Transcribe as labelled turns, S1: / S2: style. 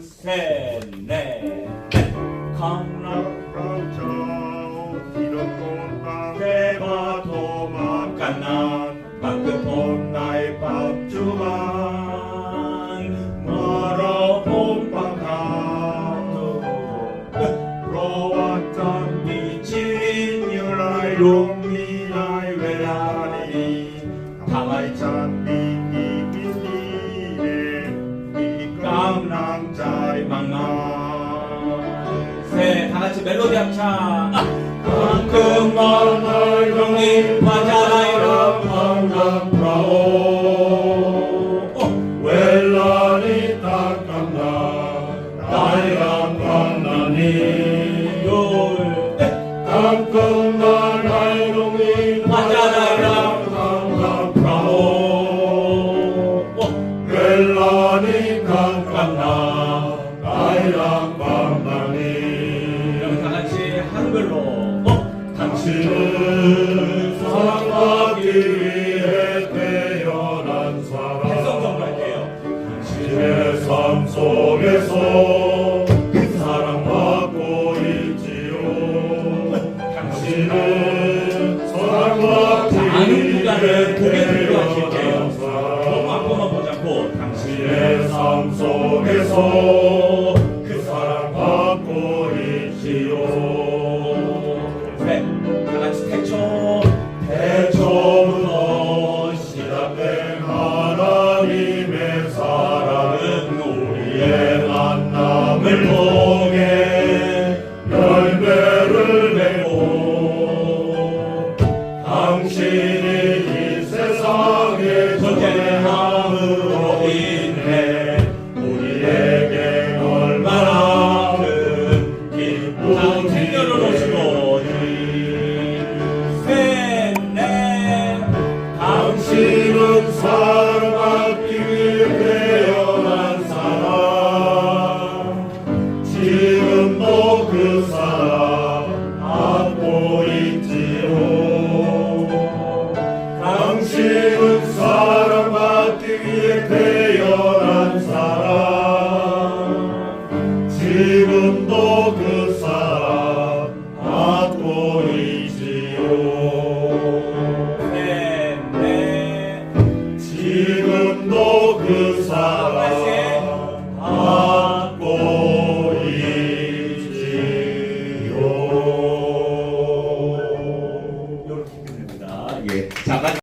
S1: 셋넷 강남 대바 도망간나 마크폰 나의 밥주만 멀어 봄바카도 로왔던 미친 유라이 롱미 망망 세 다같이 멜로디 합창 그 마을 형님 마자라이라 방금 브라오
S2: 웰라니. 딱감나 방금
S1: 브라오
S2: 웰라니 딱감나 나이랑 만나니 당신은 사랑받기 위해 태어난 사람 당신의 삶 속에서 그 사랑받고 있지요 당신은 사랑받기 위해 태어난 사람
S1: 당신의
S2: 삶 속에서 그 사랑받고 있지요 나의 태어난 사랑. 지금도 그 사랑 안고 있지요.